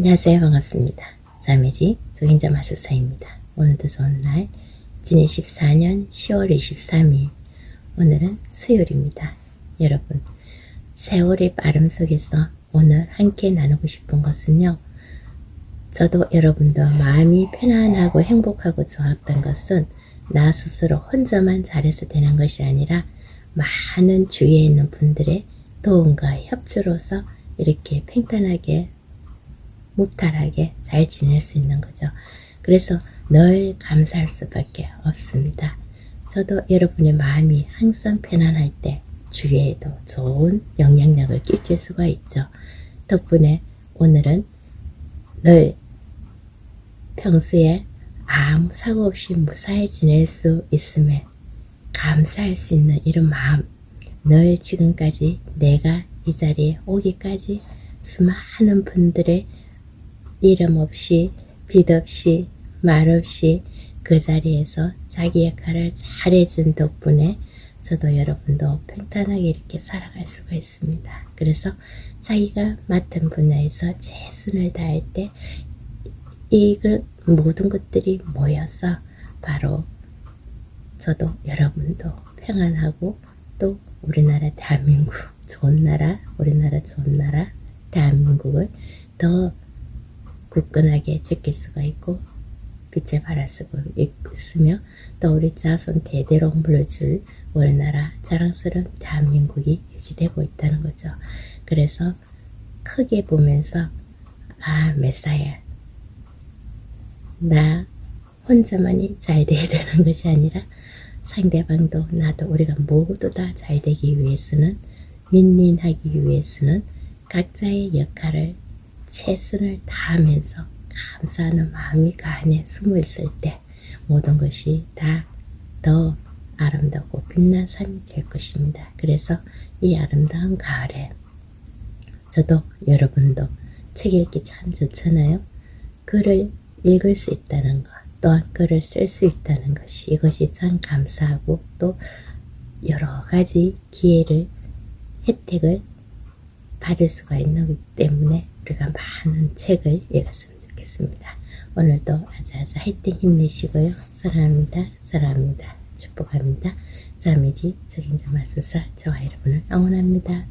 안녕하세요. 반갑습니다. 자매지 조인자 마술사입니다. 오늘도 좋은 날, 지난 14년 10월 23일, 오늘은 수요일입니다. 여러분, 세월의 빠름 속에서 오늘 함께 나누고 싶은 것은요, 저도 여러분도 마음이 편안하고 행복하고 좋았던 것은 나 스스로 혼자만 잘해서 되는 것이 아니라 많은 주위에 있는 분들의 도움과 협조로서 이렇게 평탄하게 무탈하게 잘 지낼 수 있는 거죠. 그래서 늘 감사할 수밖에 없습니다. 저도 여러분의 마음이 항상 편안할 때 주위에도 좋은 영향력을 끼칠 수가 있죠. 덕분에 오늘은 늘 평소에 아무 사고 없이 무사히 지낼 수 있음에 감사할 수 있는 이런 마음 늘 지금까지 내가 이 자리에 오기까지 수많은 분들의 이름 없이 빛 없이 말 없이 그 자리에서 자기 역할을 잘 해준 덕분에 저도 여러분도 평탄하게 이렇게 살아갈 수가 있습니다. 그래서 자기가 맡은 분야에서 최선을 다할 때이 모든 것들이 모여서 바로 저도 여러분도 평안하고 또 우리나라 대한민국 좋은 나라 우리나라 좋은 나라 대한민국을 더 굳건하게 지킬 수가 있고 빛의 발을 쓰고 있으며 또 우리 자손 대대로 물려줄 우리나라 자랑스러운 대한민국이 유지되고 있다는 거죠. 그래서 크게 보면서 아 메사야 나 혼자만이 잘 돼야 되는 것이 아니라 상대방도 나도 우리가 모두 다 잘 되기 위해서는 윈윈하기 위해서는 각자의 역할을 최선을 다하면서 감사하는 마음이 그 안에 숨어 있을 때 모든 것이 다 더 아름답고 빛난 삶이 될 것입니다. 그래서 이 아름다운 가을에 저도 여러분도 책 읽기 참 좋잖아요. 글을 읽을 수 있다는 것, 또한 글을 쓸 수 있다는 것이 이것이 참 감사하고 또 여러 가지 기회를 혜택을 받을 수가 것 때문에 우리가 많은 책을 읽었으면 좋겠습니다. 오늘도 아자아자 화이팅 힘내시고요. 사랑합니다. 사랑합니다. 축복합니다. 자매지 적인자 마술사 저와 여러분을 응원합니다.